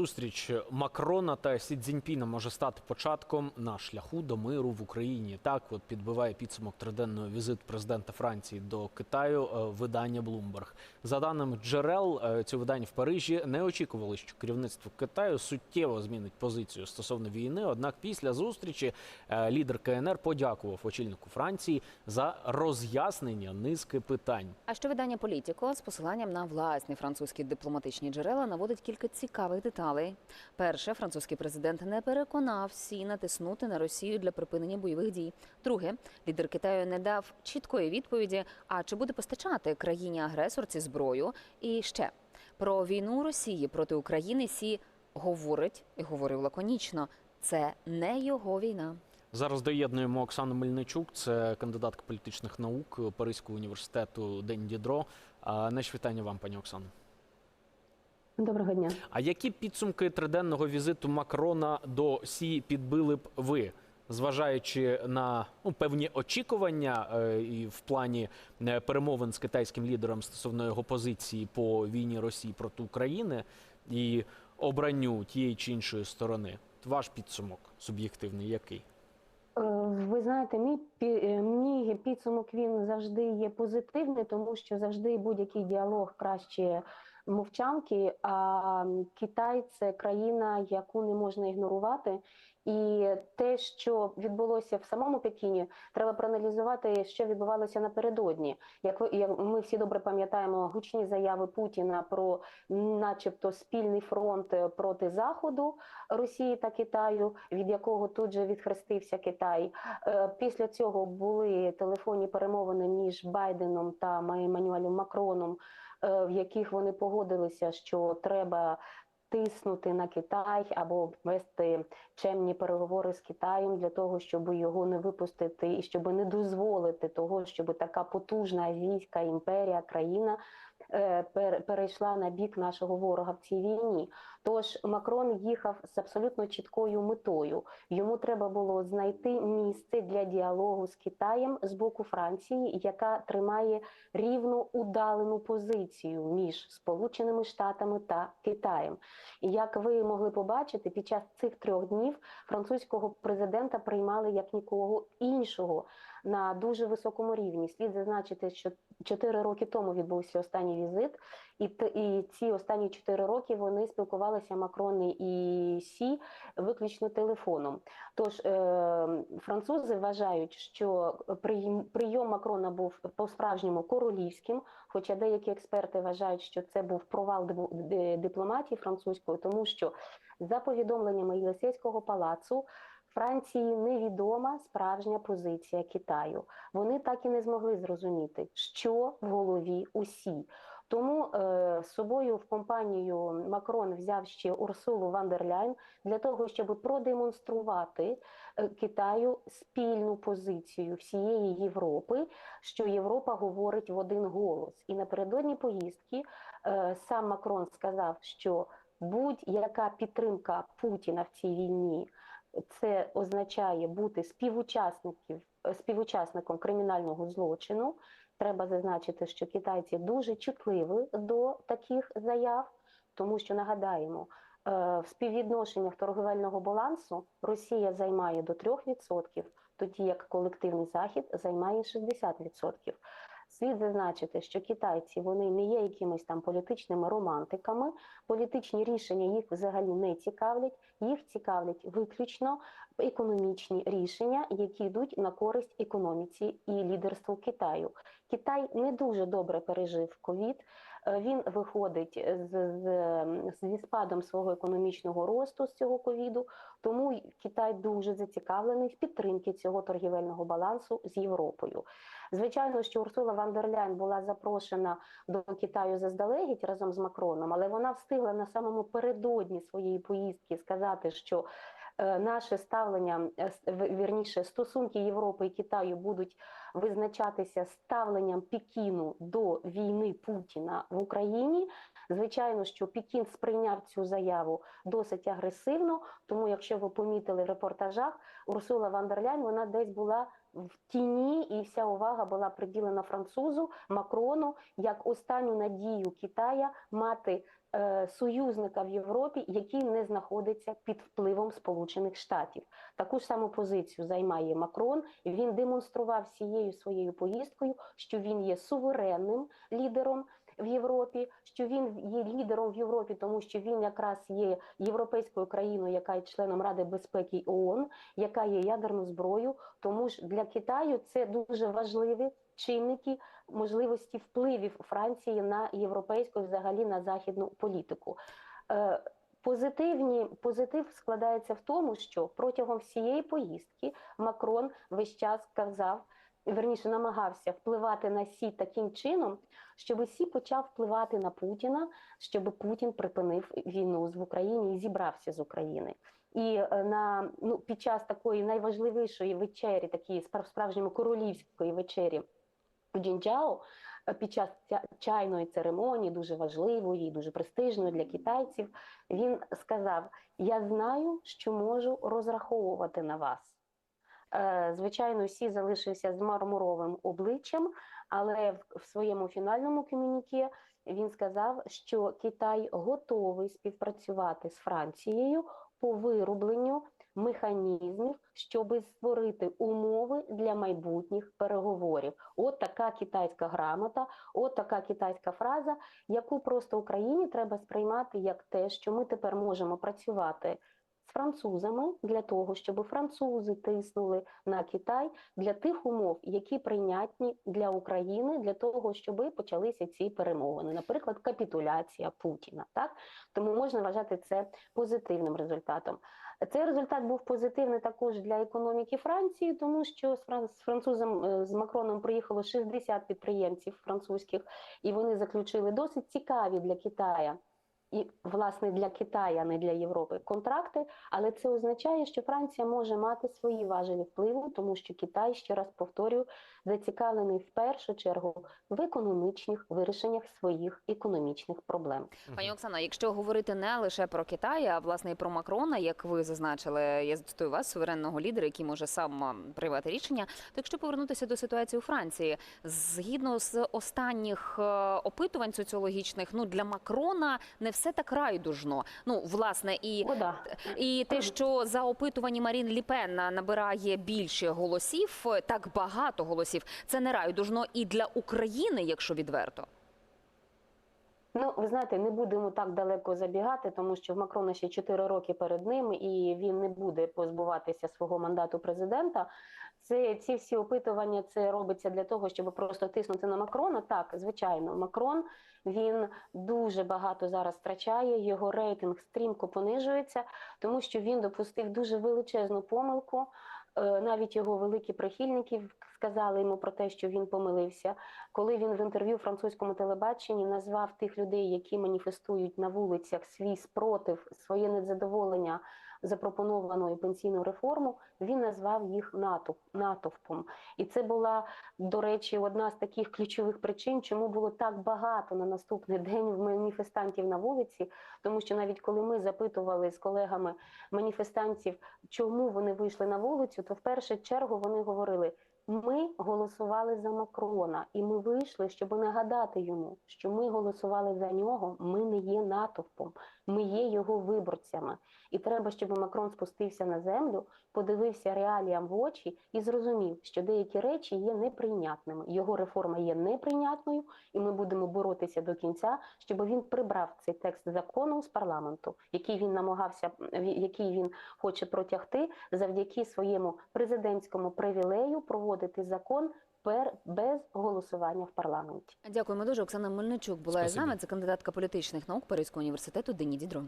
Зустріч Макрона та Сі Цзіньпіна може стати початком на шляху до миру в Україні. Так от підбиває підсумок триденного візиту президента Франції до Китаю е, видання Bloomberg. За даними джерел е, цього видання в Парижі, не очікували, що керівництво Китаю суттєво змінить позицію стосовно війни. Однак після зустрічі е, лідер КНР подякував очільнику Франції за роз'яснення низки питань. А що видання Політіко з посиланням на власні французькі дипломатичні джерела наводить кілька цікавих деталей. Перше, французький президент не переконав Сі натиснути на Росію для припинення бойових дій. Друге, лідер Китаю не дав чіткої відповіді, а чи буде постачати країні агресорці зброю. І ще про війну Росії проти України Сі говорить і говорив лаконічно. Це не його війна. Зараз доєднуємо Оксану Мельничук, це кандидатка політичних наук Паризького університету День Дідро. Наші вітання вам, пані Оксано. Доброго дня. А які підсумки триденного візиту Макрона до Сі підбили б ви, зважаючи на ну, певні очікування е, і в плані е, перемовин з китайським лідером стосовно його позиції по війні Росії проти України і обранню тієї чи іншої сторони? Ваш підсумок суб'єктивний який? Е, Ви знаєте, мій е, мій підсумок він завжди є позитивний, тому що завжди будь-який діалог краще мовчанки. А Китай це країна, яку не можна ігнорувати. І те, що відбулося в самому Пекіні, треба проаналізувати, що відбувалося напередодні. Як як ми всі добре пам'ятаємо гучні заяви Путіна про, начебто, спільний фронт е, проти Заходу Росії та Китаю, від якого тут же відхрестився Китай. Е, Після цього були телефонні перемовини між Байденом та Еммануелем Макроном, в яких вони погодилися, що треба. Тиснути на Китай або вести чемні переговори з Китаєм для того, щоб його не випустити і щоб не дозволити того, щоб така потужна азійська імперія, країна е, пер- перейшла на бік нашого ворога в цій війні. Тож Макрон їхав з абсолютно чіткою метою. Йому треба було знайти місце для діалогу з Китаєм з боку Франції, яка тримає рівно удалену позицію між Сполученими Штатами та Китаєм. І як ви могли побачити, під час цих трьох днів французького президента приймали як нікого іншого на дуже високому рівні. Слід зазначити, що чотири роки тому відбувся останній візит, і і ці останні чотири роки вони спілкувалися Макрон і Сі виключно телефоном. Тож е, французи вважають, що прийом Макрона був по-справжньому королівським, хоча деякі експерти вважають, що це був провал дипломатії французької, тому що за повідомленнями Єлисейського палацу. Франції невідома справжня позиція Китаю. Вони так і не змогли зрозуміти, що в голові усі. Тому е, з собою в компанію Макрон взяв ще Урсулу Ван дер Ляйн для того, щоб продемонструвати е, Китаю спільну позицію всієї Європи, що Європа говорить в один голос. І напередодні поїздки е, сам Макрон сказав, що будь-яка підтримка Путіна в цій війні це означає бути співучасників співучасником кримінального злочину. Треба зазначити, що китайці дуже чутливі до таких заяв, тому що нагадаємо, е, в співвідношеннях торговельного балансу Росія займає до 3%, тоді як колективний захід займає 60%. Слід зазначити, що китайці вони не є якимись там політичними романтиками. Політичні рішення їх взагалі не цікавлять. Їх цікавлять виключно економічні рішення, які йдуть на користь економіці і лідерству Китаю. Китай не дуже добре пережив ковід. Е, Він виходить з, з, зі спадом свого економічного росту з цього ковіду. Тому Китай дуже зацікавлений в підтримці цього торгівельного балансу з Європою. Звичайно, що Урсула Ван була запрошена до Китаю заздалегідь разом з Макроном, але вона встигла на самому передодні своєї поїздки сказати, що наше ставлення, е, вірніше, стосунки Європи і Китаю будуть визначатися ставленням Пекіну до війни Путіна в Україні. Звичайно, що Пекін сприйняв цю заяву досить агресивно. Тому, якщо ви помітили в репортажах, Урсула Вандерляйн вона десь була в тіні, і вся увага була приділена французу Макрону як останню надію Китая мати е, союзника в Європі, який не знаходиться під впливом Сполучених Штатів. Таку ж саму позицію займає Макрон. Він демонстрував всією своєю поїздкою, що він є суверенним лідером. В Європі, що він є лідером в Європі, тому що він якраз є європейською країною, яка є членом Ради безпеки ООН, яка є ядерною зброєю. Тому ж для Китаю це дуже важливі чинники можливості впливів Франції на європейську, взагалі на західну політику. Е, Позитивні позитив складається в тому, що протягом всієї поїздки Макрон весь час казав, верніше намагався впливати на Сі таким чином, щоб Сі почав впливати на Путіна, щоб Путін припинив війну в Україні і зібрався з України. І е, на ну під час такої найважливішої вечері, такої спра- справжньому королівської вечері в Джінджао, е, під час чайної церемонії, дуже важливої, дуже престижної для китайців, він сказав: Я знаю, що можу розраховувати на вас. Е, Звичайно, всі залишився з мармуровим обличчям, але в, своєму фінальному комюніке він сказав, що Китай готовий співпрацювати з Францією по виробленню механізмів, щоб створити умови для майбутніх переговорів. От така китайська грамота, от така китайська фраза, яку просто Україні треба сприймати як те, що ми тепер можемо працювати з французами для того, щоб французи тиснули на Китай для тих умов, які прийнятні для України, для того, щоб почалися ці перемовини, наприклад, капітуляція Путіна. Так тому можна вважати це позитивним результатом. Цей результат був позитивний також для економіки Франції, тому що з фран- французом е, з Макроном приїхало 60 підприємців французьких, і вони заключили досить цікаві для Китая. І власне для Китаю, а не для Європи контракти, але це означає, що Франція може мати свої важелі впливу, тому що Китай, ще раз повторюю, зацікавлений в першу чергу в економічних вирішеннях своїх економічних проблем. Пані Оксано, якщо говорити не лише про Китай, а власне і про Макрона, як ви зазначили, я цитую вас, суверенного лідера, який може сам приймати рішення. То якщо повернутися до ситуації у Франції, згідно з останніх е, опитувань соціологічних, ну для Макрона не все так райдужно. Ну власне і О, да. і те, що за опитуванні Марін Ліпен набирає більше голосів, так багато голосів, це не райдужно і для України, якщо відверто. Ну, ви знаєте, не будемо так далеко забігати, тому що в Макрона ще 4 роки перед ним, і він не буде позбуватися свого мандату президента. Це ці всі опитування це робиться для того, щоб просто тиснути на Макрона. Так, звичайно, Макрон він дуже багато зараз втрачає. Його рейтинг стрімко понижується, тому що він допустив дуже величезну помилку. Е, Навіть його великі прихильники сказали йому про те, що він помилився. Коли він в інтерв'ю французькому телебаченні назвав тих людей, які маніфестують на вулицях свій спротив, своє незадоволення запропонованою пенсійну реформу, він назвав їх натовп, натовпом. І це була, до речі, одна з таких ключових причин, чому було так багато на наступний день маніфестантів на вулиці, тому що навіть коли ми запитували з колегами маніфестантів, чому вони вийшли на вулицю, то в першу чергу вони говорили. Ми голосували за Макрона, і ми вийшли, щоб нагадати йому, що ми голосували за нього. Ми не є натовпом, ми є його виборцями. І треба, щоб Макрон спустився на землю, подивився реаліям в очі і зрозумів, що деякі речі є неприйнятними. Його реформа є неприйнятною, і ми будемо боротися до кінця, щоб він прибрав цей текст закону з парламенту, який він намагався, який він хоче протягти завдяки своєму президентському привілею проводити закон пер без голосування в парламенті. Дякуємо дуже. Оксана Мельничук була з нами. Це кандидатка політичних наук Паризького університету Дені Дідро.